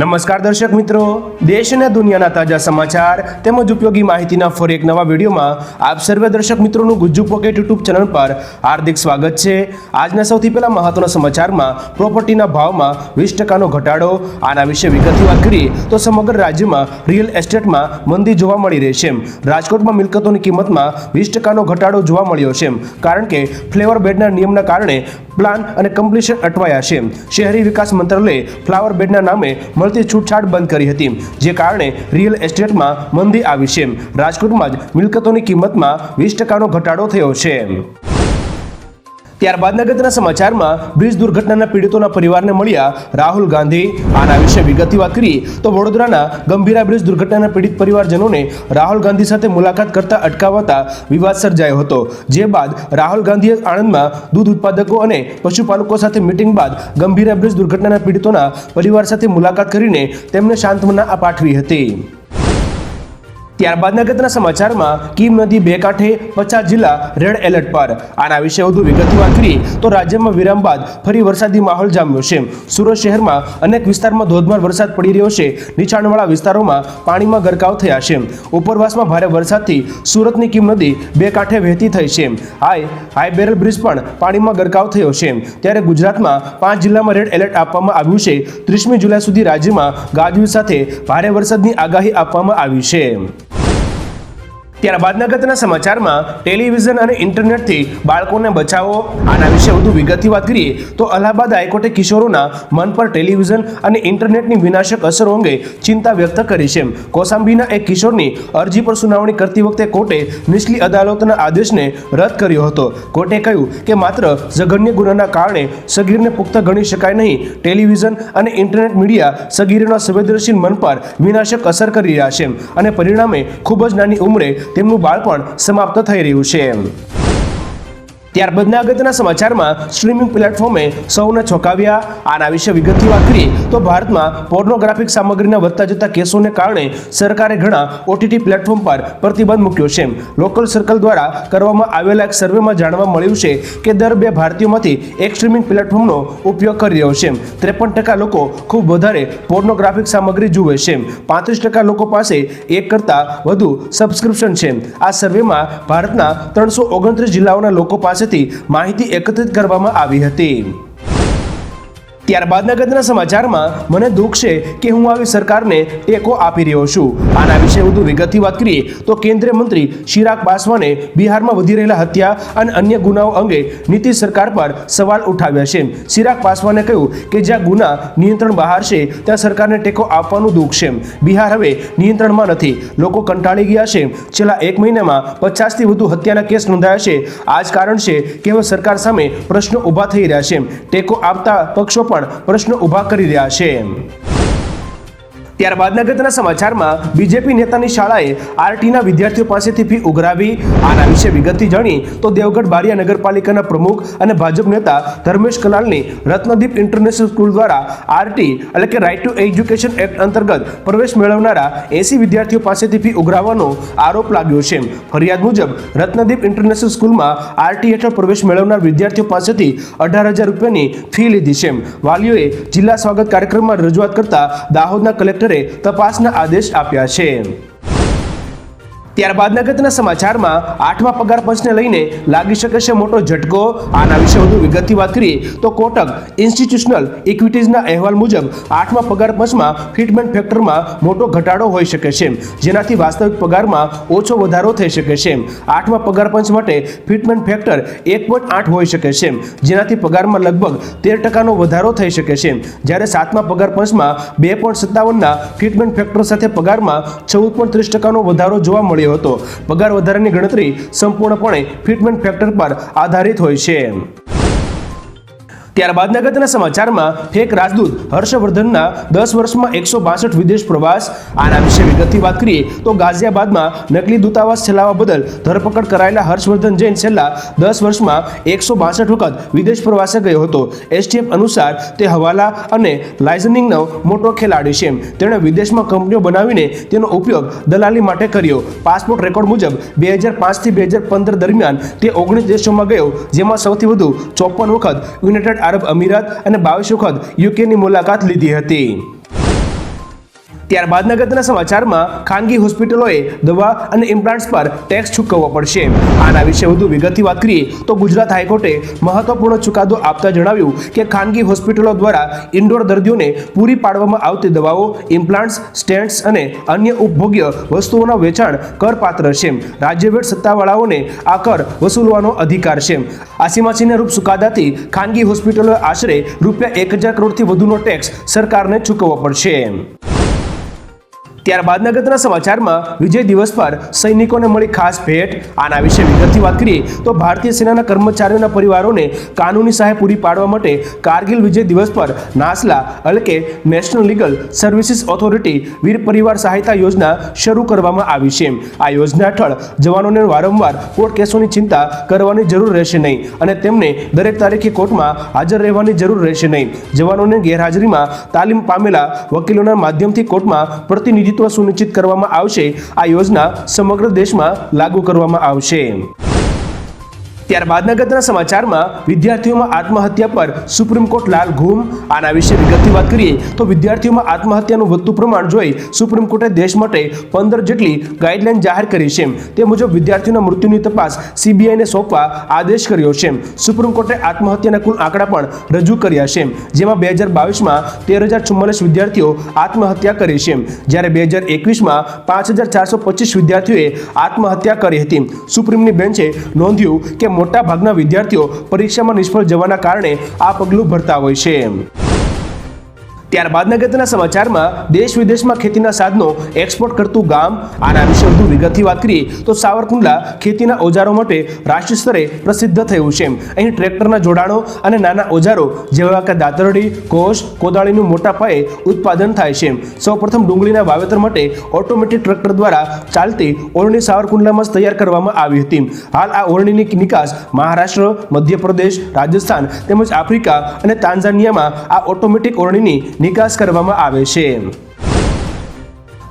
નમસ્કાર દર્શક મિત્રો. દેશ અને દુનિયાના તાજા સમાચાર તેમજ ઉપયોગી માહિતીના ફરી એક નવા વિડીયોમાં આપ સર્વે દર્શક મિત્રોનું ગુજ્જુ પોકેટ યુટ્યુબ ચેનલ પર હાર્દિક સ્વાગત છે. આજના સૌથી પહેલા મહત્વના સમાચારમાં પ્રોપર્ટીના ભાવમાં વીસ ટકાનો ઘટાડો, આના વિશે વિગતની વાત કરીએ તો સમગ્ર રાજ્યમાં રિયલ એસ્ટેટમાં મંદી જોવા મળી રહી રાજકોટમાં મિલકતોની કિંમતમાં વીસ ટકાનો ઘટાડો જોવા મળ્યો છે કારણ કે ફ્લેવર બેડના નિયમના કારણે પ્લાન અને કમ્પ્લીશન અટવાયા છે શહેરી વિકાસ મંત્રાલયે ફ્લાવર બેડના નામે મળતી છૂટછાટ બંધ કરી હતી, જે કારણે રિયલ એસ્ટેટમાં મંદી આવી છે. રાજકોટમાં જ મિલકતોની કિંમતમાં વીસ ટકાનો ઘટાડો થયો છે. ત્યારબાદ નગરના સમાચારમાં બ્રિજ દુર્ઘટનાના પીડિતોના પરિવારને મળ્યા રાહુલ ગાંધી. આના વિશે વિગતની વાત કરીએ તો વડોદરાના ગંભીરા બ્રિજ દુર્ઘટનાના પીડિત પરિવારજનોને રાહુલ ગાંધી સાથે મુલાકાત કરતા અટકાવતા વિવાદ સર્જાયો હતો. જે બાદ રાહુલ ગાંધીએ આણંદમાં દૂધ ઉત્પાદકો અને પશુપાલકો સાથે મિટિંગ બાદ ગંભીરા બ્રિજ દુર્ઘટનાના પીડિતોના પરિવાર સાથે મુલાકાત કરીને તેમને સાંત્વના પાઠવી હતી. ત્યારબાદ અગત્યના સમાચારમાં કીમ નદી બે કાંઠે પચાસ જિલ્લા રેડ એલર્ટ પર. આના વિશે વધુ વિગતની વાત કરીએ તો રાજ્યમાં વિરામ બાદ ફરી વરસાદી માહોલ જામ્યો છે. સુરત શહેરમાં અનેક વિસ્તારમાં ધોધમાર વરસાદ પડી રહ્યો છે. નીચાણવાળા વિસ્તારોમાં પાણીમાં ગરકાવ થયા છે. ઉપરવાસમાં ભારે વરસાદથી સુરતની કીમ નદી બે કાંઠે વહેતી થઈ છે. હાઈ હાઈ બેરલ બ્રિજ પણ પાણીમાં ગરકાવ થયો છે. ત્યારે ગુજરાતમાં પાંચ જિલ્લામાં રેડ એલર્ટ આપવામાં આવ્યું છે. ત્રીસમી જુલાઈ સુધી રાજ્યમાં ગાજવીજ સાથે ભારે વરસાદની આગાહી આપવામાં આવી છે. ત્યારબાદ ગતના સમાચારમાં ટેલિવિઝન અને ઇન્ટરનેટથી બાળકોને બચાવો, આના વિશે વધુ વિગતની વાત કરીએ, તો અલ્હાબાદ હાઈકોર્ટે કિશોરોના મન પર ટેલિવિઝન અને ઇન્ટરનેટની વિનાશક અસરો અંગે ચિંતા વ્યક્ત કરી છે. કોસાંબીના એક કિશોરની અરજી પર સુનાવણી કરતી વખતે કોર્ટે નીચલી અદાલતના આદેશને રદ કર્યો હતો. કોર્ટે કહ્યું કે માત્ર જઘન્ય ગુનાના કારણે સગીરને પુખ્ત ગણી શકાય નહીં. ટેલિવિઝન અને ઇન્ટરનેટ મીડિયા સગીરના સંવેદનશીલ મન પર વિનાશક અસર કરી રહ્યા છે અને પરિણામે ખૂબ જ નાની ઉંમરે તેમનું બાળપણ સમાપ્ત થઈ રહ્યું છે. ત્યારબાદના અગત્યના સમાચારમાં સ્ટ્રીમિંગ પ્લેટફોર્મે સૌને ચોંકાવ્યા. આના વિશે વિગતની વાત કરીએ તો ભારતમાં પોર્નોગ્રાફિક સામગ્રીના વધતા જતા કેસોને કારણે સરકારે ઘણા ઓટીટી પ્લેટફોર્મ પર પ્રતિબંધ મૂક્યો છે. લોકલ સર્કલ દ્વારા કરવામાં આવેલા એક સર્વેમાં જાણવા મળ્યું છે કે દર બે ભારતીયોમાંથી એક સ્ટ્રીમિંગ પ્લેટફોર્મનો ઉપયોગ કરી રહ્યો છે. ત્રેપન ટકા લોકો ખૂબ વધારે પોર્નોગ્રાફિક સામગ્રી જુએ છે. પાંત્રીસ ટકા લોકો પાસે એક કરતાં વધુ સબસ્ક્રિપ્શન છે. આ સર્વેમાં ભારતના ત્રણસો ઓગણત્રીસ જિલ્લાઓના લોકો પાસેથી માહિતી એકત્રિત કરવામાં આવી હતી. ત્યારબાદ ગતના સમાચારમાં મને દુઃખ છે કે હું આવી સરકારને ટેકો આપી રહ્યો છું. આના વિશે વધુ વિગતથી વાત કરીએ તો કેન્દ્રીય મંત્રી ચિરાગ પાસવાને બિહારમાં વધી રહેલા હત્યા અને અન્ય ગુનાઓ અંગે નીતિશ સરકાર પર સવાલ ઉઠાવ્યા છે. ચિરાગ પાસવાને કહ્યું કે જ્યાં ગુના નિયંત્રણ બહાર છે, ત્યાં સરકારને ટેકો આપવાનું દુઃખ છે. બિહાર હવે નિયંત્રણમાં નથી. લોકો કંટાળી ગયા છે. છેલ્લા એક મહિનામાં પચાસથી વધુ હત્યાના કેસ નોંધાયા છે. આ જ કારણ છે કે હવે સરકાર સામે પ્રશ્નો ઊભા થઈ રહ્યા છે. ટેકો આપતા પક્ષો પણ પ્રશ્ન ઊભા કરી રહ્યા છે. ત્યારબાદ ગતના સમાચારમાં બીજેપી નેતાની શાળાએ આરટીના વિદ્યાર્થીઓ પાસેથી ફી ઉઘરાવી. આના વિશે વિગતથી જાણી તો દેવગઢ બારિયા નગરપાલિકાના પ્રમુખ અને ભાજપ નેતા ધર્મેશ કલાલની રત્નદીપ ઇન્ટરનેશનલ સ્કૂલ દ્વારા આરટી એટલે કે રાઇટ ટુ એજ્યુકેશન એક્ટ અંતર્ગત પ્રવેશ મેળવનારા એસી વિદ્યાર્થીઓ પાસેથી ફી ઉઘરાવવાનો આરોપ લાગ્યો છે. ફરિયાદ મુજબ, રત્નદીપ ઇન્ટરનેશનલ સ્કૂલમાં આરટી હેઠળ પ્રવેશ મેળવનાર વિદ્યાર્થીઓ પાસેથી અઢાર હજાર રૂપિયાની ફી લીધી છે. વાલીઓએ જિલ્લા સ્વાગત કાર્યક્રમમાં રજૂઆત કરતા દાહોદના કલેક્ટરે તપાસના આદેશ આપ્યા છે. ત્યારબાદ ગતના સમાચારમાં આઠમા પગાર પંચને લઈને લાગી શકે છે મોટો ઝટકો. આના વિશે વધુ વિગતથી વાત કરીએ તો કોટક ઇન્સ્ટિટ્યુશનલ ઇક્વિટીઝના અહેવાલ મુજબ આઠમા પગાર પંચમાં ફિટમેન્ટ ફેક્ટરમાં મોટો ઘટાડો હોઈ શકે છે. જેનાથી વાસ્તવિક પગારમાં ઓછો વધારો થઈ શકે છે. આઠમા પગાર પંચ માટે ફિટમેન્ટ ફેક્ટર એક પોઈન્ટ આઠ હોઈ શકે છે. જેનાથી પગારમાં લગભગ તેર ટકાનો વધારો થઈ શકે છે. જ્યારે સાતમા પગાર પંચમાં બે પોઈન્ટ સત્તાવનના ફિટમેન્ટ ફેક્ટર સાથે પગારમાં ચૌદ પોઈન્ટ ત્રીસ ટકાનો વધારો જોવા મળ્યો હતો. પગાર વધારાની ગણતરી સંપૂર્ણપણે ફિટમેન્ટ ફેક્ટર પર આધારિત હોય છે. ત્યારબાદ અગત્યના સમાચારમાં ફેક રાજદૂત હર્ષવર્ધનના દસ વર્ષમાં એકસો બાસઠ વિદેશ પ્રવાસ, આના વિશે વિગતથી વાત કરીએ તો ગાઝિયાબાદમાં નકલી દૂતાવાસ ચલાવવા બદલ ધરપકડ કરાયેલા હર્ષવર્ધન જૈન છેલ્લા દસ વર્ષમાં એકસો બાસઠ વખત વિદેશ પ્રવાસે ગયો હતો. એસટીએફ અનુસાર તે હવાલા અને લાઇઝનિંગનો મોટો ખેલાડી છે. તેણે વિદેશમાં કંપનીઓ બનાવીને તેનો ઉપયોગ દલાલી માટે કર્યો. પાસપોર્ટ રેકોર્ડ મુજબ બે હજાર પાંચથી બે હજાર પંદર દરમિયાન તે ઓગણીસ દેશોમાં ગયો, જેમાં સૌથી વધુ ચોપન વખત યુનાઇટેડ આરબ અમીરાત અને બાવીસ વખત યુકેની મુલાકાત લીધી હતી. ત્યારબાદ નગરના સમાચારમાં ખાનગી હોસ્પિટલોએ દવા અને ઇમ્પ્લાન્ટ્સ પર ટેક્સ ચૂકવવો પડશે. આના વિશે વધુ વિગતથી વાત કરીએ તો ગુજરાત હાઈકોર્ટે મહત્વપૂર્ણ ચુકાદો આપતા જણાવ્યું કે ખાનગી હોસ્પિટલો દ્વારા ઇન્ડોર દર્દીઓને પૂરી પાડવામાં આવતી દવાઓ, ઇમ્પ્લાન્ટ્સ, સ્ટેન્ટ્સ અને અન્ય ઉપભોગ્ય વસ્તુઓના વેચાણ કરપાત્ર છે. રાજ્યવેટ સત્તાવાળાઓને આ કર વસૂલવાનો અધિકાર છે. આસીમાસીના રૂપ ચુકાદાથી ખાનગી હોસ્પિટલોએ આશરે રૂપિયા એક હજાર કરોડથી વધુનો ટેક્સ સરકારને ચૂકવવો પડશે. ત્યારબાદ નગરના સમાચારમાં વિજય દિવસ પર સૈનિકોને મળી ખાસ ભેટ. આના વિશે વિગતથી વાત કરીએ તો ભારતીય સેનાના કર્મચારીઓના પરિવારોને કાનૂની સહાય પૂરી પાડવા માટે કારગિલ વિજય દિવસ પર નાસલા એટલે National Legal Services Authority Veer Parivar Sahayata Yojana શરૂ કરવામાં આવી છે. આ યોજના હેઠળ જવાનોને વારંવાર કોર્ટ કેસોની ચિંતા કરવાની જરૂર રહેશે નહીં અને તેમને દરેક તારીખે કોર્ટમાં હાજર રહેવાની જરૂર રહેશે નહીં. જવાનોને ગેરહાજરીમાં તાલીમ પામેલા વકીલોના માધ્યમથી કોર્ટમાં પ્રતિનિધિત્વ સુનિશ્ચિત કરવામાં આવશે. આ યોજના સમગ્ર દેશમાં લાગુ કરવામાં આવશે. ત્યારબાદ નગરના સમાચારમાં વિદ્યાર્થીઓમાં આત્મહત્યા પર સુપ્રીમ કોર્ટ લાલ ઘૂમ. આના વિશે વિગતથી વાત કરીએ તો વિદ્યાર્થીઓમાં આત્મહત્યાનું વધતું પ્રમાણ જોઈ સુપ્રીમ કોર્ટે દેશ માટે પંદર જેટલી ગાઈડલાઈન જાહેર કરી છે. તે મુજબ વિદ્યાર્થીઓના મૃત્યુની તપાસ સીબીઆઈને સોંપવા આદેશ કર્યો છે. સુપ્રીમ કોર્ટે આત્મહત્યાના કુલ આંકડા પણ રજૂ કર્યા છે. જેમાં બે હજાર બાવીસમાં તેર હજાર ચુમ્માલીસ વિદ્યાર્થીઓ આત્મહત્યા કરી છે. જ્યારે બે હજાર એકવીસમાં પાંચ હજાર ચારસો પચીસ વિદ્યાર્થીઓએ આત્મહત્યા કરી હતી. સુપ્રીમની બેન્ચે નોંધ્યું કે મોટા ભાગના વિદ્યાર્થીઓ પરીક્ષામાં નિષ્ફળ જવાના કારણે આ પગલું ભરતા હોય છે. ત્યારબાદ અગત્યના સમાચારમાં દેશ વિદેશમાં ખેતીના સાધનો એક્સપોર્ટ કરતું ગામ, આના વિશે વધુ વિગતથી વાત કરીએ તો સાવરકુંડલા ખેતીના ઓજારો માટે રાષ્ટ્રીય સ્તરે પ્રસિદ્ધ થયું છે અહીં ટ્રેક્ટરના જોડાણો અને નાના ઓજારો જેવા કે દાતરડી, કોષ, કોદાળીનું મોટા પાયે ઉત્પાદન થાય છે સૌપ્રથમ ડુંગળીના વાવેતર માટે ઓટોમેટિક ટ્રેક્ટર દ્વારા ચાલતી ઓરણી સાવરકુંડલામાં તૈયાર કરવામાં આવી હતી હાલ આ ઓરણીની નિકાસ મહારાષ્ટ્ર, મધ્યપ્રદેશ, રાજસ્થાન તેમજ આફ્રિકા અને તાંઝાનિયામાં આ ઓટોમેટિક ઓરણીની નિકાસ કરવામાં આવે છે.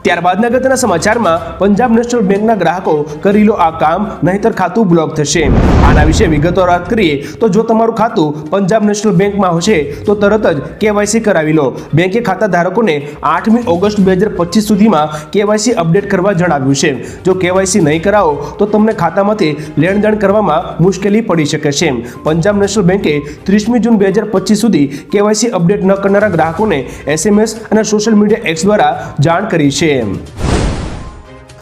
ત્યારબાદ અગત્યના સમાચારમાં પંજાબ નેશનલ બેંકના ગ્રાહકો કરી લો આ કામ નહીતર ખાતું બ્લોક થશે. આના વિશે વિગતો વાત કરીએ તો જો તમારું ખાતું પંજાબ નેશનલ બેંકમાં હશે, તો તરત જ કેવાયસી કરાવી લો. બેંકે ખાતા ધારકોને આઠમી ઓગસ્ટ બે હજાર પચીસ સુધીમાં કેવાયસી અપડેટ કરવા જણાવ્યું છે. જો કેવાયસી નહીં કરાવો, તો તમને ખાતામાંથી લેણદેણ કરવામાં મુશ્કેલી પડી શકે છે. પંજાબ નેશનલ બેંકે ત્રીસમી જૂન બે હજાર પચીસ સુધી કેવાયસી અપડેટ ન કરનારા ગ્રાહકોને એસએમએસ અને સોશિયલ મીડિયા એક્સ દ્વારા જાણ કરી છે. Game.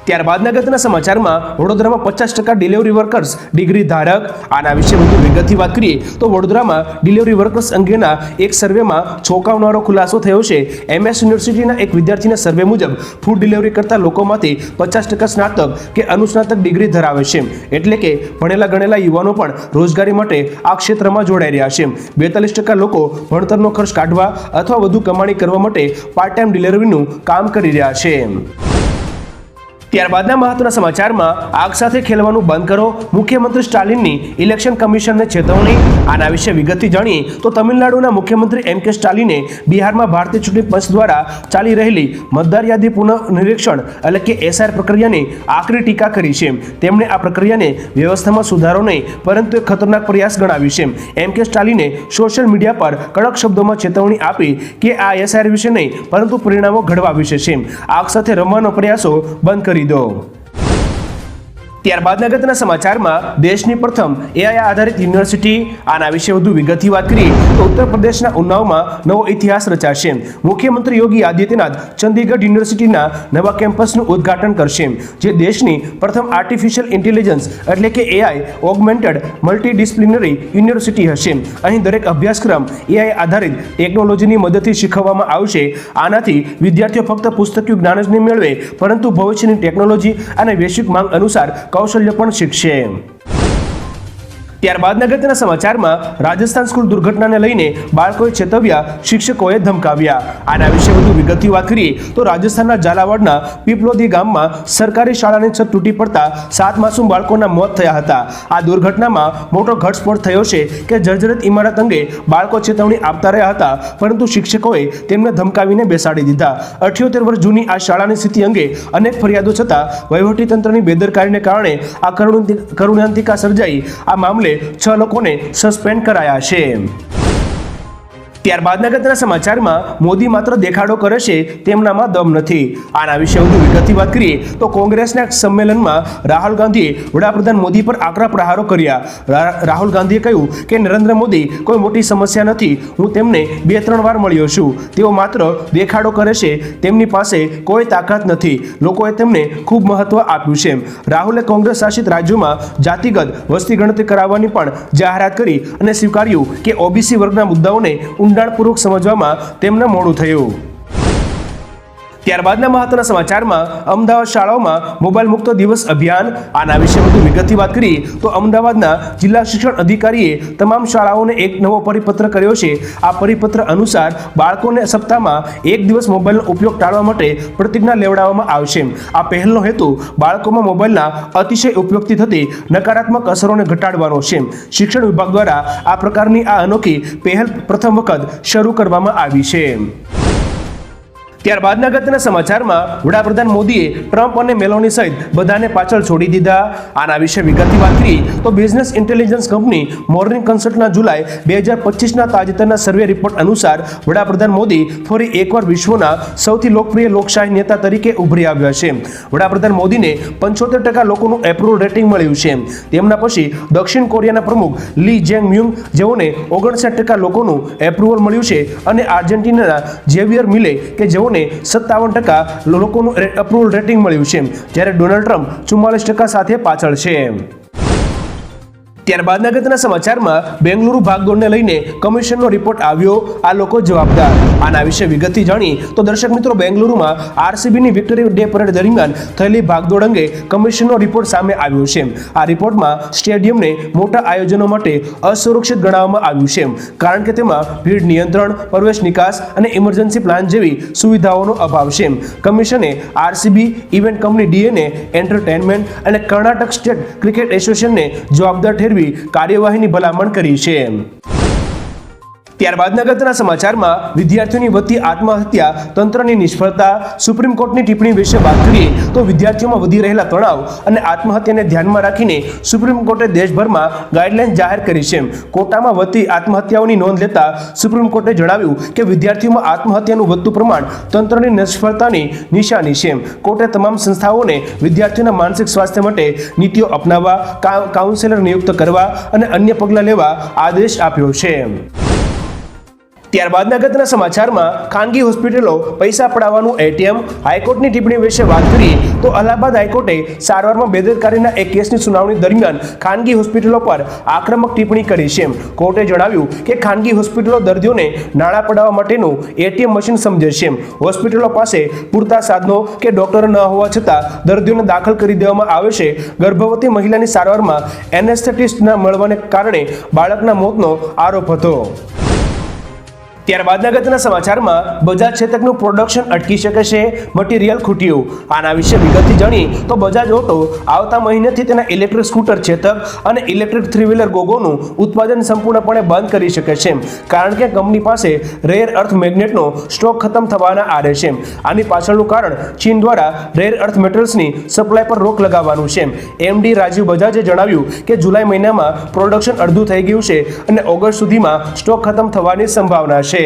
ત્યારબાદ અગત્યના સમાચારમાં વડોદરામાં પચાસ ટકા ડિલિવરી વર્કર્સ ડિગ્રી ધારક. આના વિશે વધુ વિગતથી વાત કરીએ, તો વડોદરામાં ડિલિવરી વર્કર્સ અંગેના એક સર્વેમાં ચોંકાવનારો ખુલાસો થયો છે. એમએસ યુનિવર્સિટીના એક વિદ્યાર્થીના સર્વે મુજબ ફૂડ ડિલિવરી કરતા લોકોમાંથી પચાસ ટકા સ્નાતક કે અનુસ્નાતક ડિગ્રી ધરાવે છે. એટલે કે ભણેલા ગણેલા યુવાનો પણ રોજગારી માટે આ ક્ષેત્રમાં જોડાઈ રહ્યા છે. બેતાલીસ ટકા લોકો ભણતરનો ખર્ચ કાઢવા અથવા વધુ કમાણી કરવા માટે પાર્ટ ટાઈમ ડિલિવરીનું કામ કરી રહ્યા છે. ત્યારબાદના મહત્વના સમાચારમાં આગ સાથે ખેલવાનું બંધ કરો. મુખ્યમંત્રી સ્ટાલિનની ઇલેક્શન કમિશનને ચેતવણી. આના વિશે વિગતથી જાણીએ તો તમિલનાડુના મુખ્યમંત્રી એમ કે સ્ટાલિને બિહારમાં ભારતીય ચૂંટણી પંચ દ્વારા ચાલી રહેલી મતદાર યાદી પુનઃ નિરીક્ષણ એટલે કે એસઆર પ્રક્રિયાની આકરી ટીકા કરી છે. તેમણે આ પ્રક્રિયાને વ્યવસ્થામાં સુધારો નહીં, પરંતુ એક ખતરનાક પ્રયાસ ગણાવ્યું છે. એમ કે સ્ટાલિને સોશિયલ મીડિયા પર કડક શબ્દોમાં ચેતવણી આપી કે આ એસઆર વિશે નહીં, પરંતુ પરિણામો ઘડવા વિશે છે. આગ સાથે રમવાનો પ્રયાસો બંધ કરી Unido. ત્યારબાદ અગત્યના સમાચારમાં દેશની પ્રથમ એઆઈ આધારિત યુનિવર્સિટી, આના વિશે વધુ વિગતથી વાત કરીએ તો ઉત્તર પ્રદેશના ઉન્નાવમાં નવો ઇતિહાસ રચાશે. મુખ્યમંત્રી યોગી આદિત્યનાથ ચંદીગઢ યુનિવર્સિટીના નવા કેમ્પસનું ઉદ્ઘાટન કરશે. જે દેશની પ્રથમ આર્ટિફિશિયલ ઇન્ટેલિજન્સ એટલે કે AI augmented multi disciplinary university હશે. અહીં દરેક અભ્યાસક્રમ એઆઈ આધારિત ટેકનોલોજીની મદદથી શીખવવામાં આવશે. આનાથી વિદ્યાર્થીઓ ફક્ત પુસ્તકીય જ્ઞાન જ નહીં મેળવે, પરંતુ ભવિષ્યની ટેકનોલોજી અને વૈશ્વિક માંગ અનુસાર કૌશલ્ય પણ શીખશે. ત્યારબાદ અગત્યના સમાચારમાં રાજસ્થાન સ્કૂલ દુર્ઘટનાને લઈને બાળકોએ ચેતવ્યા, શિક્ષકોએ ધમકાવ્યા. આના વિશે વધુ વિગતની વાત કરીએ તો રાજસ્થાનના ઝાલાવાડના પીપલોદી ગામમાં સરકારી શાળાની છત તૂટી પડતા સાત માસૂમ બાળકોના મોત થયા હતા. આ દુર્ઘટનામાં મોટો ઘટસ્ફોટ થયો છે કે જર્જરિત ઇમારત અંગે બાળકો ચેતવણી આપતા રહ્યા હતા, પરંતુ શિક્ષકોએ તેમને ધમકાવીને બેસાડી દીધા. અઠ્યોતેર વર્ષ જૂની આ શાળાની સ્થિતિ અંગે અનેક ફરિયાદો છતાં વહીવટીતંત્રની બેદરકારીને કારણે આ કરુણ કરુણાંતિકા સર્જાઈ. આ મામલે છ લોકોને સસ્પેન્ડ કરાયા છે. ત્યારબાદના અગત્યના સમાચારમાં મોદી માત્ર દેખાડો કરે છે, તેમનામાં દમ નથી. આના વિશે વધુ વિગતથી વાત કરીએ તો કોંગ્રેસના સંમેલનમાં રાહુલ ગાંધીએ વડાપ્રધાન મોદી પર આકરા પ્રહારો કર્યા. રાહુલ ગાંધીએ કહ્યું કે, નરેન્દ્ર મોદી કોઈ મોટી સમસ્યા નથી. હું તેમને બે ત્રણ વાર મળ્યો છું. તેઓ માત્ર દેખાડો કરે છે, તેમની પાસે કોઈ તાકાત નથી. લોકોએ તેમને ખૂબ મહત્વ આપ્યું છે. રાહુલે કોંગ્રેસ શાસિત રાજ્યોમાં જાતિગત વસ્તી ગણતરી કરાવવાની પણ જાહેરાત કરી અને સ્વીકાર્યું કે ઓબીસી વર્ગના મુદ્દાઓને ઊંડાણપૂર્વક સમજવામાં તેમને મોડું થયું. ત્યારબાદના મહત્વના સમાચારમાં અમદાવાદ શાળાઓમાં મોબાઈલ મુક્ત દિવસ અભિયાન, આના વિશે વધુ વિગતથી વાત કરીએ તો અમદાવાદના જિલ્લા શિક્ષણ અધિકારીએ તમામ શાળાઓને એક નવો પરિપત્ર કર્યો છે. આ પરિપત્ર અનુસાર બાળકોને સપ્તાહમાં એક દિવસ મોબાઈલનો ઉપયોગ ટાળવા માટે પ્રતિજ્ઞા લેવડાવવામાં આવશે. આ પહેલનો હેતુ બાળકોમાં મોબાઈલના અતિશય ઉપયોગથી થતી નકારાત્મક અસરોને ઘટાડવાનો છે. શિક્ષણ વિભાગ દ્વારા આ પ્રકારની આ અનોખી પહેલ પ્રથમ વખત શરૂ કરવામાં આવી છે. ત્યારબાદના અગત્યના સમાચારમાં વડાપ્રધાન મોદીએ ટ્રમ્પ અને મેલોની સહિત બધાને પાછળ છોડી દીધા. આના વિશે વિગતથી વાત કરી તો બિઝનેસ ઇન્ટેલિજન્સ કંપની મોર્નિંગ કન્સલ્ટના જુલાઈ બે હજાર પચીસના તાજેતરના સર્વે રિપોર્ટ અનુસાર વડાપ્રધાન મોદી ફરી એકવાર વિશ્વના સૌથી લોકપ્રિય લોકશાહી નેતા તરીકે ઉભરી આવ્યા છે. વડાપ્રધાન મોદીને પંચોતેર ટકા લોકોનું એપ્રુવલ રેટિંગ મળ્યું છે. તેમના પછી દક્ષિણ કોરિયાના પ્રમુખ લી જેંગ મ્યુંગ જેઓને ઓગણસાઠ ટકા લોકોનું એપ્રુવલ મળ્યું છે અને આર્જેન્ટિનાના ઝેવિયર મિલે કે જેઓને સત્તાવન ટકા લોકોનું અપ્રુવલ રેટિંગ મળ્યું છે જ્યારે ડોનાલ્ડ ટ્રમ્પ ચુમ્માલીસ ટકા સાથે પાછળ છે ત્યારબાદના અગત્યના સમાચારમાં બેંગલુરુ ભાગદોડને લઈને કમિશનનો રિપોર્ટ આવ્યો. આ લોકો જવાબદાર. આના વિશે વિગતથી જાણી તો દર્શક મિત્રો, બેંગલુરુમાં આરસીબીની વિક્ટરી ડે પરેડ દરમિયાન થયેલી ભાગદોડ અંગે કમિશનનો રિપોર્ટ સામે આવ્યો છે. આ રિપોર્ટમાં સ્ટેડિયમને મોટા આયોજનો માટે અસુરક્ષિત ગણાવવામાં આવ્યું છે. કારણ કે તેમાં ભીડ નિયંત્રણ, પ્રવેશ નિકાસ અને ઇમરજન્સી પ્લાન જેવી સુવિધાઓનો અભાવ છે. કમિશને આરસીબી ઇવેન્ટ કંપની ડીએને એન્ટરટેનમેન્ટ અને કર્ણાટક સ્ટેટ ક્રિકેટ એસોસિએશનને જવાબદાર ઠેરવી કાર્યવાહીની ભલામણ કરી છે. ત્યારબાદના ગતના સમાચારમાં વિદ્યાર્થીઓની વધતી આત્મહત્યા, તંત્રની નિષ્ફળતા, સુપ્રીમ કોર્ટની ટિપ્પણી વિશે વાત કરીએ તો વિદ્યાર્થીઓમાં વધી રહેલા તણાવ અને આત્મહત્યાને ધ્યાનમાં રાખીને સુપ્રીમ કોર્ટે દેશભરમાં ગાઈડલાઇન જાહેર કરી છે. કોટામાં વધતી આત્મહત્યાઓની નોંધ લેતા સુપ્રીમ કોર્ટે જણાવ્યું કે વિદ્યાર્થીઓમાં આત્મહત્યાનું વધતું પ્રમાણ તંત્રની નિષ્ફળતાની નિશાની છે. કોર્ટે તમામ સંસ્થાઓને વિદ્યાર્થીઓના માનસિક સ્વાસ્થ્ય માટે નીતિઓ અપનાવવા કાઉન્સેલર નિયુક્ત કરવા અને અન્ય પગલાં લેવા આદેશ આપ્યો છે. ત્યારબાદના અગત્યના સમાચારમાં ખાનગી હોસ્પિટલો પૈસા પડાવવાનું એટીએમ, હાઈકોર્ટની ટિપ્પણી વિશે વાત કરીએ તો અલ્હાબાદ હાઈકોર્ટે સારવારમાં બેદરકારીના એક કેસની સુનાવણી દરમિયાન ખાનગી હોસ્પિટલો પર આક્રમક ટિપ્પણી કરી છે. કોર્ટે જણાવ્યું કે ખાનગી હોસ્પિટલો દર્દીઓને નાણાં પડાવવા માટેનું એટીએમ મશીન સમજે છે. હોસ્પિટલો પાસે પૂરતા સાધનો કે ડોક્ટર ન હોવા છતાં દર્દીઓને દાખલ કરી દેવામાં આવે છે. ગર્ભવતી મહિલાની સારવારમાં એનેસ્થેટિસ્ટ ન મળવાને કારણે બાળકના મોતનો આરોપ હતો. ત્યારબાદના અગત્યના સમાચારમાં બજાજ ચેતકનું પ્રોડક્શન અટકી શકે છે મટીરિયલ ખૂટ્યું. આના વિશે વિગતથી જાણી તો બજાજ ઓટો આવતા મહિનેથી તેના ઇલેક્ટ્રિક સ્કૂટર ચેતક અને ઇલેક્ટ્રિક થ્રી વ્હીલર ગોગોનું ઉત્પાદન સંપૂર્ણપણે બંધ કરી શકે છે, કારણ કે કંપની પાસે રેર અર્થ મેગ્નેટનો સ્ટોક ખતમ થવાના આરે છે. આની પાછળનું કારણ ચીન દ્વારા રેર અર્થ મેટલ્સની સપ્લાય પર રોક લગાવવાનું છે. એમડી રાજીવ બજાજે જણાવ્યું કે જુલાઈ મહિનામાં પ્રોડક્શન અડધું થઈ ગયું છે અને ઓગસ્ટ સુધીમાં સ્ટોક ખતમ થવાની સંભાવના છે.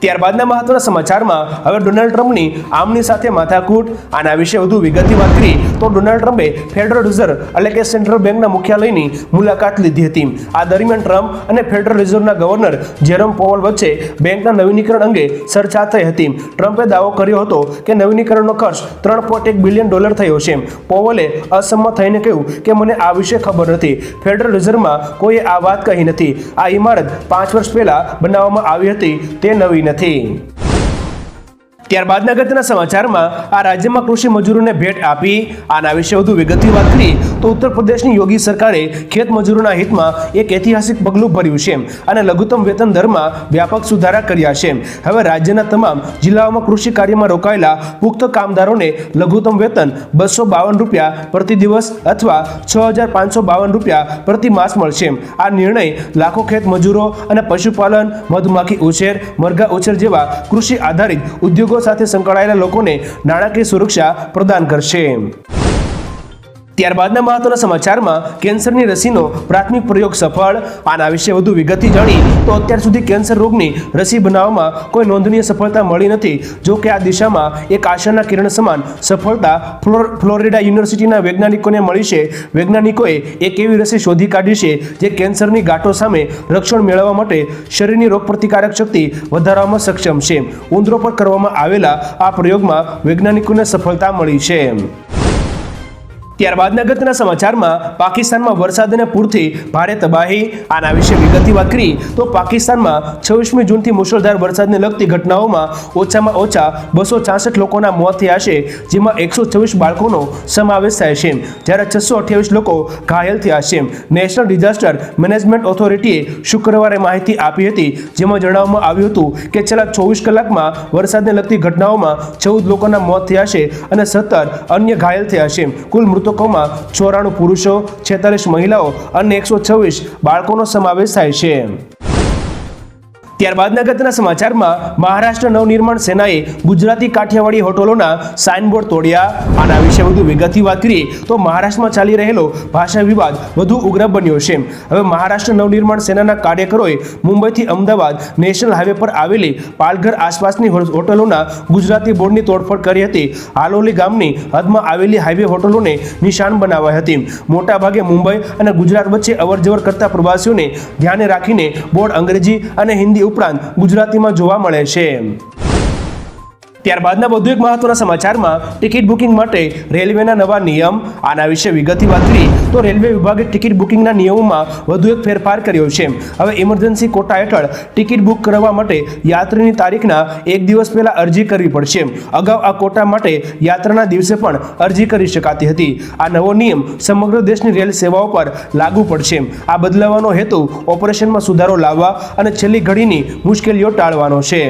ત્યારબાદના મહત્વના સમાચારમાં હવે ડોનાલ્ડ ટ્રમ્પની આમની સાથે માથાકૂટ. આના વિશે વધુ વિગતની વાત કરી તો ડોનાલ્ડ ટ્રમ્પે ફેડરલ રિઝર્વ એટલે કે સેન્ટ્રલ બેંકના મુખ્યાલયની મુલાકાત લીધી હતી. આ દરમિયાન ટ્રમ્પ અને ફેડરલ રિઝર્વના ગવર્નર જેરમ પોવલ વચ્ચે બેંકના નવીનીકરણ અંગે ચર્ચા થઈ હતી. ટ્રમ્પે દાવો કર્યો હતો કે નવીનીકરણનો ખર્ચ ત્રણ પોઈન્ટ એક બિલિયન ડોલર થયો છે. પોવલે અસંમત થઈને કહ્યું કે મને આ વિશે ખબર નથી. ફેડરલ રિઝર્વમાં કોઈએ આ વાત કહી નથી. આ ઇમારત પાંચ વર્ષ પહેલા બનાવવામાં આવી હતી. તે નવી નથી. ત્યારબાદના અગત્યના સમાચારમાં આ રાજ્યમાં કૃષિ મજૂરોને ભેટ આપી. આના વિશે વધુ વિગતની વાત કરી તો ઉત્તર પ્રદેશની યોગી સરકારે ખેત મજૂરોના હિતમાં એક ઐતિહાસિક પગલું ભર્યું છે અને લઘુત્તમ વેતન દરમાં વ્યાપક સુધારા કર્યા છે. હવે રાજ્યના તમામ જિલ્લાઓમાં કૃષિ કાર્યમાં રોકાયેલા પુખ્ત કામદારોને લઘુત્તમ વેતન બસો બાવન રૂપિયા પ્રતિ દિવસ અથવા છ હજાર પાંચસો બાવન રૂપિયા પ્રતિ માસ મળશે. આ નિર્ણય લાખો ખેત મજૂરો અને પશુપાલન, મધમાખી ઉછેર, મરઘા ઉછેર જેવા કૃષિ આધારિત ઉદ્યોગો સાથે સંકળાયેલા લોકોને નાણાકીય સુરક્ષા પ્રદાન કરશે. ત્યારબાદના મહત્વના સમાચારમાં કેન્સરની રસીનો પ્રાથમિક પ્રયોગ સફળ, આના વિશે વધુ વિગતથી જાણી તો અત્યાર સુધી કેન્સર રોગની રસી બનાવવામાં કોઈ નોંધનીય સફળતા મળી નથી. જો કે આ દિશામાં એક આશાના કિરણ સમાન સફળતા ફ્લોર- ફ્લોરિડા યુનિવર્સિટીના વૈજ્ઞાનિકોને મળી છે. વૈજ્ઞાનિકોએ એક એવી રસી શોધી કાઢી છે જે કેન્સરની ગાંઠો સામે રક્ષણ મેળવવા માટે શરીરની રોગપ્રતિકારક શક્તિ વધારવામાં સક્ષમ છે. ઉંદરો પર કરવામાં આવેલા આ પ્રયોગમાં વૈજ્ઞાનિકોને સફળતા મળી છે. ત્યારબાદના અગત્યના સમાચારમાં પાકિસ્તાનમાં વરસાદ અને પૂરથી ભારે તબાહી. આના વિશે વિગતથી વાત કરી તો પાકિસ્તાનમાં છવ્વીસમી જૂનથી મુશળધાર વરસાદને લગતી ઘટનાઓમાં ઓછામાં ઓછા બસો છાસઠ લોકોના મોત થયા છે, જેમાં એકસો છવ્વીસ બાળકોનો સમાવેશ થાય છે. જ્યારે છસો અઠ્યાવીસ લોકો ઘાયલ થયા છે. નેશનલ ડિઝાસ્ટર મેનેજમેન્ટ ઓથોરિટીએ શુક્રવારે માહિતી આપી હતી, જેમાં જણાવવામાં આવ્યું હતું કે છેલ્લા ચોવીસ કલાકમાં વરસાદને લગતી ઘટનાઓમાં ચૌદ લોકોના મોત થયા છે અને સત્તર અન્ય ઘાયલ થયા છે. કુલ મૃતકોમાં ચોરાણું પુરુષો છેતાલીસ મહિલાઓ અને એકસો છવ્વીસ બાળકોનો સમાવેશ થાય છે. ત્યારબાદના ગતના સમાચારમાં મહારાષ્ટ્ર નવનિર્માણ સેનાએ ગુજરાતી કાઠિયાવાડી હોટલોના સાઇનબોર્ડ તોડ્યા. આના વિશે વધુ વિગતથી વાત કરીએ તો મહારાષ્ટ્રમાં ચાલી રહેલો ભાષા વિવાદ વધુ ઉગ્ર બન્યો છે. હવે મહારાષ્ટ્ર નવનિર્માણ સેનાના કાર્યકરોએ મુંબઈથી અમદાવાદ નેશનલ હાઈવે પર આવેલી પાલઘર આસપાસની હોટલોના ગુજરાતી બોર્ડની તોડફોડ કરી હતી. હાલોલી ગામની હદમાં આવેલી હાઈવે હોટલોને નિશાન બનાવાઈ હતી. મોટાભાગે મુંબઈ અને ગુજરાત વચ્ચે અવરજવર કરતા પ્રવાસીઓને ધ્યાને રાખીને બોર્ડ અંગ્રેજી અને હિન્દી ઉપરાંત ગુજરાતીમાં જોવા મળે છે. ત્યારબાદના વધુ એક મહત્વના સમાચારમાં ટિકિટ બુકિંગ માટે રેલવેના નવા નિયમ, આના વિશે વિગતથી વાત કરી, તો રેલવે વિભાગે ટિકિટ બુકિંગના નિયમોમાં વધુ એક ફેરફાર કર્યો છે. હવે ઇમરજન્સી કોટા હેઠળ ટિકિટ બુક કરવા માટે યાત્રીની તારીખના એક દિવસ પહેલા અરજી કરવી પડશે. અગાઉ આ કોટા માટે યાત્રાના દિવસે પણ અરજી કરી શકાતી હતી. આ નવો નિયમ સમગ્ર દેશની રેલ સેવાઓ પર લાગુ પડશે. આ બદલાવાનો હેતુ ઓપરેશનમાં સુધારો લાવવા અને છેલ્લી ઘડીની મુશ્કેલીઓ ટાળવાનો છે.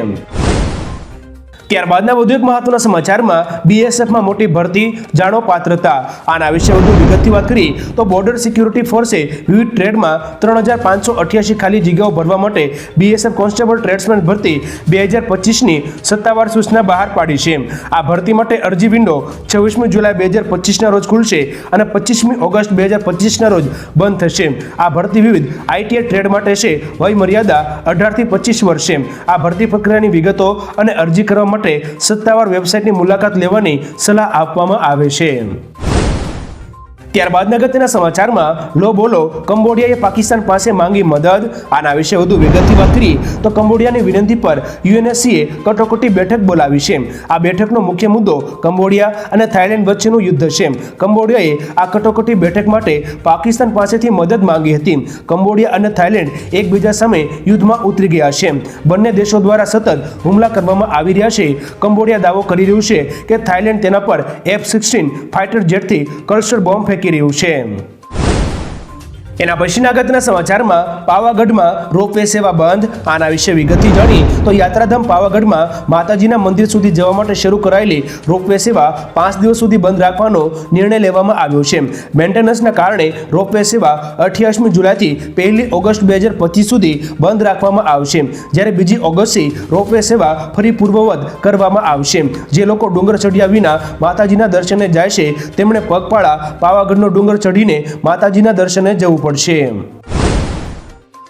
ત્યારબાદના વધુ એક મહત્વના સમાચારમાં બીએસએફમાં મોટી ભરતી, જાણો પાત્રતા. આના વિશે વધુ વિગતથી વાત કરી તો બોર્ડર સિક્યુરિટી ફોર્સે વિવિધ ટ્રેડમાં ત્રણ હજાર પાંચસો અઠ્યાસી ખાલી જગ્યાઓ ભરવા માટે બીએસએફ કોન્સ્ટેબલ ટ્રેડ્સમેન ભરતી બે હજાર પચીસની સત્તાવાર સૂચના બહાર પાડી છે. આ ભરતી માટે અરજી વિન્ડો છવ્વીસમી જુલાઈ બે હજાર પચીસના રોજ ખુલશે અને પચીસમી ઓગસ્ટ બે હજાર પચીસના રોજ બંધ થશે. આ ભરતી વિવિધ આઈટીઆઈ ટ્રેડ માટે છે. વય મર્યાદા અઢારથી પચીસ વર્ષ છે. આ ભરતી પ્રક્રિયાની વિગતો અને અરજી કરવા માટે સત્તાવાર વેબસાઇટની મુલાકાત લેવાની સલાહ આપવામાં આવે છે. ત્યારબાદના અગત્યના સમાચારમાં લો બોલો, કંબોડિયાએ પાકિસ્તાન પાસે માંગી મદદ. આના વિશે વધુ વિગતથી વાત કરીએ તો કંબોડિયાની વિનંતી પર યુએનએસસીએ કટોકટી બેઠક બોલાવી છે. આ બેઠકનો મુખ્ય મુદ્દો કંબોડિયા અને થાઇલેન્ડ વચ્ચેનું યુદ્ધ છે. કંબોડિયાએ આ કટોકટી બેઠક માટે પાકિસ્તાન પાસેથી મદદ માંગી હતી. કંબોડિયા અને થાઇલેન્ડ એકબીજા સામે યુદ્ધમાં ઉતરી ગયા છે. બંને દેશો દ્વારા સતત હુમલા કરવામાં આવી રહ્યા છે. કંબોડિયા દાવો કરી રહ્યું છે કે થાઇલેન્ડ તેના પર એફ સિક્સટીન ફાઇટર જેટથી ક્લસ્ટર બોમ્બ ફેંકી રહ્યું છે. એના પછીના અગત્યના સમાચારમાં પાવાગઢમાં રોપવે સેવા બંધ, આના વિશે વિગતથી જાણી તો યાત્રાધામ પાવાગઢમાં માતાજીના મંદિર સુધી જવા માટે શરૂ કરાયેલી રોપવે સેવા પાંચ દિવસ સુધી બંધ રાખવાનો નિર્ણય લેવામાં આવ્યો છે. મેન્ટેનન્સના કારણે રોપવે સેવા અઠ્યાસમી જુલાઈથી પહેલી ઓગસ્ટ બે હજાર પચીસ સુધી બંધ રાખવામાં આવશે. જ્યારે બીજી ઓગસ્ટથી રોપવે સેવા ફરી પૂર્વવત કરવામાં આવશે. જે લોકો ડુંગર ચઢ્યા વિના માતાજીના દર્શને જાય છે, તેમણે પગપાળા પાવાગઢનો ડુંગર ચઢીને માતાજીના દર્શને જવું પડશે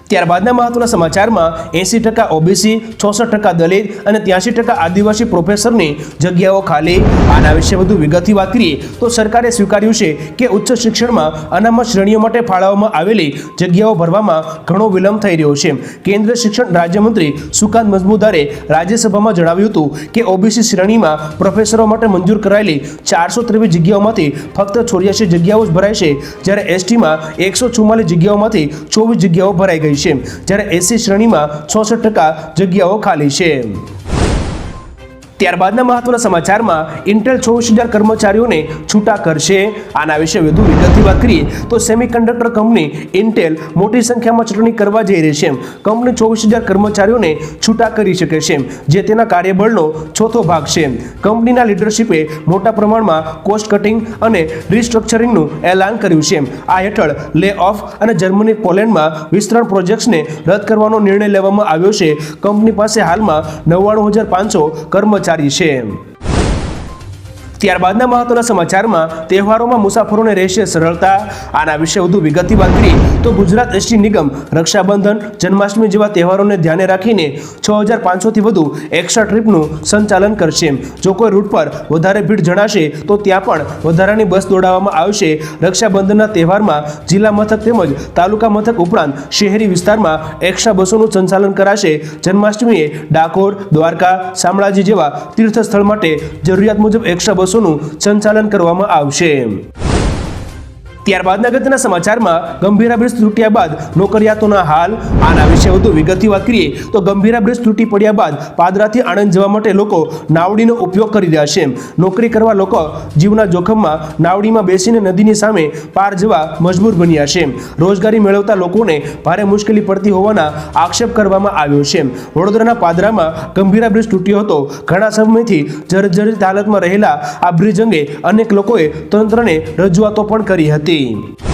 ત્યારબાદના મહત્વના સમાચારમાં એંસી ટકા ઓબીસી, ચોસઠ ટકા દલિત અને ત્યાંસી ટકા આદિવાસી પ્રોફેસરની જગ્યાઓ ખાલી. આના વિશે વધુ વિગતથી વાત કરીએ તો સરકારે સ્વીકાર્યું છે કે ઉચ્ચ શિક્ષણમાં અનામત શ્રેણીઓ માટે ફાળવવામાં આવેલી જગ્યાઓ ભરવામાં ઘણો વિલંબ થઈ રહ્યો છે. કેન્દ્રીય શિક્ષણ રાજ્યમંત્રી સુકાંત મજમુદારે રાજ્યસભામાં જણાવ્યું હતું કે ઓબીસી શ્રેણીમાં પ્રોફેસરો માટે મંજૂર કરાયેલી ચારસો ત્રેવીસ જગ્યાઓમાંથી ફક્ત ચોર્યાસી જગ્યાઓ જ ભરાય છે, જ્યારે એસટીમાં એકસો ચુમ્માલીસ જગ્યાઓમાંથી ચોવીસ જગ્યાઓ ભરાઈ ગઈ છે. જ્યારે એસી શ્રેણીમાં છોસઠ ટકા જગ્યાઓ ખાલી છે. ત્યારબાદના મહત્વના સમાચારમાં ઇન્ટેલ ચોવીસ હજાર કર્મચારીઓને છૂટા કરશે. આના વિશે વધુ વિગતથી વાત કરીએ તો સેમિકન્ડક્ટર કંપની ઇન્ટેલ મોટી સંખ્યામાં ચૂંટણી કરવા જઈ રહી છે. કંપની ચોવીસ હજાર કર્મચારીઓને છૂટા કરી શકે છે, જે તેના કાર્યબળનો ચોથો ભાગ છે. કંપનીના લીડરશિપે મોટા પ્રમાણમાં કોસ્ટ કટિંગ અને રિસ્ટ્રક્ચરિંગનું એલાન કર્યું છે. આ હેઠળ લે ઓફ અને જર્મની પોલેન્ડમાં વિસ્તરણ પ્રોજેક્ટ્સને રદ કરવાનો નિર્ણય લેવામાં આવ્યો છે. કંપની પાસે હાલમાં નવ્વાણું હજાર પાંચસો કર્મચારી છે ત્યારબાદના મહત્વના સમાચારમાં તહેવારોમાં મુસાફરોને રહેશે સરળતા. આના વિશે વધુ વિગતથી વાત કરીએ તો ગુજરાત એસટી નિગમ રક્ષાબંધન, જન્માષ્ટમી જેવા તહેવારોને ધ્યાને રાખીને છ હજાર પાંચસોથી વધુ એક્સ્ટ્રા ટ્રીપનું સંચાલન કરશે. જો કોઈ રૂટ પર વધારે ભીડ જણાશે, તો ત્યાં પણ વધારાની બસ દોડાવવામાં આવશે. રક્ષાબંધનના તહેવારમાં જિલ્લા મથક તેમજ તાલુકા મથક ઉપરાંત શહેરી વિસ્તારમાં એક્સ્ટ્રા બસોનું સંચાલન કરાશે. જન્માષ્ટમીએ ડાકોર, દ્વારકા, શામળાજી જેવા તીર્થ સ્થળ માટે જરૂરિયાત મુજબ એક્સ્ટ્રા બસોનું સંચાલન કરવામાં આવશે. ત્યારબાદના અગત્યના સમાચારમાં ગંભીરા બ્રિજ તૂટ્યા બાદ નોકરિયાતોના હાલ આના વિશે વધુ વિગતથી વાત કરીએ તો ગંભીરા બ્રિજ તૂટી પડ્યા બાદ પાદરાથી આણંદ જવા માટે લોકો નાવડીનો ઉપયોગ કરી રહ્યા છે. નોકરી કરવા લોકો જીવના જોખમમાં નાવડીમાં બેસીને નદીની સામે પાર જવા મજબૂર બન્યા છે. રોજગારી મેળવતા લોકોને ભારે મુશ્કેલી પડતી હોવાના આક્ષેપ કરવામાં આવ્યો છે. વડોદરાના પાદરામાં ગંભીરા બ્રિજ તૂટ્યો હતો. ઘણા સમયથી જર્જરિત હાલતમાં રહેલા આ બ્રિજ અંગે અનેક લોકોએ તંત્રને રજૂઆતો પણ કરી હતી. করছি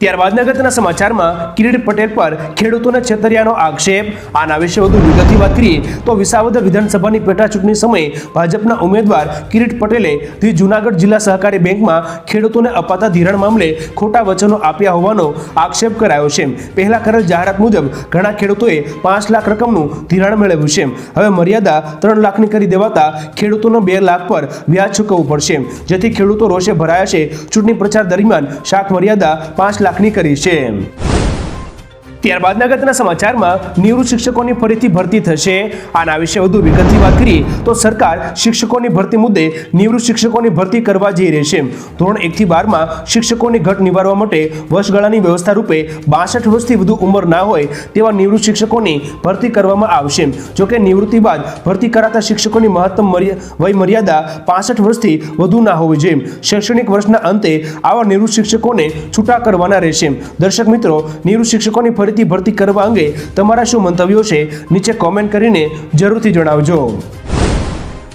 ત્યારબાદના અગત્યના સમાચારમાં કિરીટ પટેલ પર ખેડૂતોને છેતરિયાનો આક્ષેપ. આના વિશે વધુ વિગતથી વાત કરીએ તો વિસાવદર વિધાનસભાની પેટા ચૂંટણી સમયે ભાજપના ઉમેદવાર કિરીટ પટેલે ધી જુનાગઢ જિલ્લા સહકારી બેંકમાં ખેડૂતોને અપાતા ધિરાણ મામલે ખોટા વચનો આપ્યા હોવાનો આક્ષેપ કરાયો છે. પહેલા કરેલ જાહેરાત મુજબ ઘણા ખેડૂતોએ પાંચ લાખ રકમનું ધિરાણ મેળવ્યું છે. હવે મર્યાદા ત્રણ લાખની કરી દેવાતા ખેડૂતોનો બે લાખ પર વ્યાજ ચૂકવવું પડશે. જેથી ખેડૂતો રોષે ભરાયા છે. ચૂંટણી પ્રચાર દરમિયાન શાક મર્યાદા પાંચ લાખની કરી છે ત્યારબાદના અગત્યના સમાચારમાં નિવૃત્ત શિક્ષકોની ફરીથી ભરતી થશે. આના વિશે વધુ વિગતથી વાત કરીએ તો સરકાર શિક્ષકોની ભરતી મુદ્દે નિવૃત્ત શિક્ષકોની ભરતી કરવા જઈ રહી છે. ધોરણ એકથી બારમાં શિક્ષકોની ઘટ નિવારવા માટે વર્ષગાળાની વ્યવસ્થા રૂપે બાસઠ વર્ષથી વધુ ઉંમર ના હોય તેવા નિવૃત્ત શિક્ષકોની ભરતી કરવામાં આવશે. જોકે નિવૃત્તિ બાદ ભરતી કરાતા શિક્ષકોની મહત્તમ વય મર્યાદા પાસઠ વર્ષથી વધુ ના હોવી જોઈએ. શૈક્ષણિક વર્ષના અંતે આવા નિવૃત્ત શિક્ષકોને છૂટા કરવાના રહેશે. દર્શક મિત્રો, નિવૃત્ત શિક્ષકોની ફરીથી ભરતી કરવા અંગે તમારા શું મંતવ્યો છે નીચે કોમેન્ટ કરીને જરૂરથી જણાવજો.